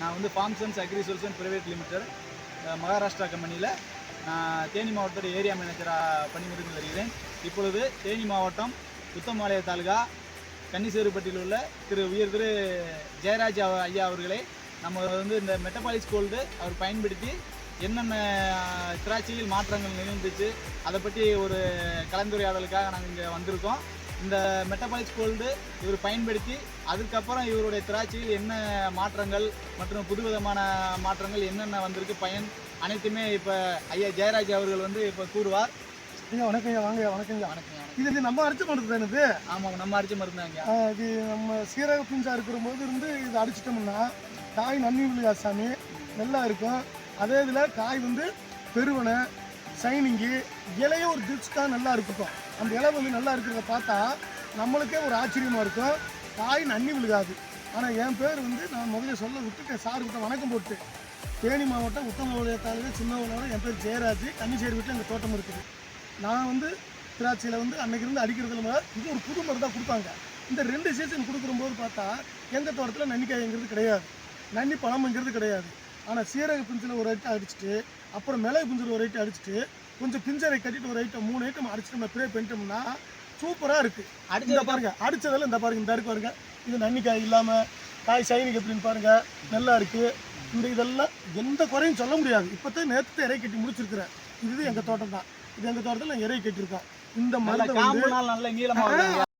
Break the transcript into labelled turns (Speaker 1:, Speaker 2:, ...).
Speaker 1: நான் வந்து ஃபார்ம்சன்ஸ் அக்ரிசல்சன் பிரைவேட் லிமிடெட் மகாராஷ்டிரா கம்பெனியில் நான் தேனி மாவட்டத்தோட ஏரியா மேனேஜராக பணிபுரிந்து வருகிறேன். இப்பொழுது தேனி மாவட்டம் உத்தமபாளைய தாலுகா கன்னிசேருப்பட்டியில் உள்ள திரு உயர் திரு ஜெயராஜ் ஐயா அவர்களை நம்ம வந்து இந்த மெட்டபாலிஸ் கோல்டு அவர் பயன்படுத்தி என்னென்ன திராட்சையில் மாற்றங்கள் நிகழ்ந்துச்சு அதை பற்றி ஒரு கலந்துரையாடலுக்காக நாங்கள் இங்கே வந்திருக்கோம். இந்த மெட்டபாலிஸ் கோல்டு இவர் பயன்படுத்தி அதுக்கப்புறம் இவருடைய திராட்சையில் என்ன மாற்றங்கள் மற்றும் புதுவிதமான மாற்றங்கள் என்னென்ன வந்திருக்கு? பயன் அனைத்துமே இப்போ ஐயா ஜெயராஜ் அவர்கள் வந்து இப்போ கூறுவார்.
Speaker 2: ஐயா வணக்கம் ஐயா வாங்க ஐயா வணக்கம். இது இது நம்ம அடிச்சு பண்ணுறது தானே இது?
Speaker 1: ஆமாம் நம்ம அரிச்சு மருந்தாங்க
Speaker 2: இது நம்ம சீரக பிஞ்சா இருக்கிற போது இருந்து இது அடிச்சிட்டோம்னா காய் நன்னி விழுகா சாமி? நல்லா இருக்கும். அதே இதில் காய் வந்து பெருவனை சைனிங்கு இலையும் ஒரு திட்ஸ்க்காக நல்லா இருக்கட்டும். அந்த இலை வந்து நல்லா இருக்கிறத பார்த்தா நம்மளுக்கே ஒரு ஆச்சரியமாக இருக்கும். காய் நன்னி விழுகாது. ஆனால் என் பேர் வந்து நான் முதல்ல சொல்ல விட்டுட்டேன். சார்கிட்ட வணக்கம் போட்டு. தேனி மாவட்டம் உத்தமபாளைய தாலுகா சின்னவனோட என் பேர் ஜெயராஜ். கன்னிச்சேரி வீட்டில் எங்கள் தோட்டம் இருக்குது. நான் வந்து திராட்சையில் வந்து அன்றைக்கி இருந்து அடிக்கிறதுல இது ஒரு புது மருந்து தான் கொடுத்தாங்க. இந்த ரெண்டு சீசன் கொடுக்குறம்போது பார்த்தா எங்கள் தோட்டத்தில் நன்னிக்காய்ங்கிறது கிடையாது. நன்னி பழம்ங்கிறது கிடையாது. ஆனால் சீரக பிஞ்சில் ஒரு ஐட்டம் அடிச்சுட்டு அப்புறம் மிளகு பிஞ்சில் ஒரு ஐட்டம் அடிச்சுட்டு கொஞ்சம் பிஞ்சரை கட்டிட்டு ஒரு ஐட்டம் மூணு ஐட்டம் அடிச்சுட்டு நம்ம ப்ரே பண்ணிட்டோம்னா சூப்பராக இருக்குது
Speaker 1: அடிச்சதுக்கு
Speaker 2: பாருங்க அடிச்சதெல்லாம் இந்த பாருங்க இந்த இருக்கு பாருங்க இது நன்னிக்காய் இல்லாமல் காய் சைனிங் எப்படின்னு பாருங்க நல்லா இருக்கு. இந்த இதெல்லாம் எந்த குறையும் சொல்ல முடியாது. இப்போதான் நேற்று இறை கட்டி முடிச்சிருக்கிறேன். இது எங்கள் தோட்டம் தான் இது எங்கள் தோட்டத்தில் இறை கட்டியிருக்கோம். இந்த
Speaker 1: நாள் நல்ல நீளமாக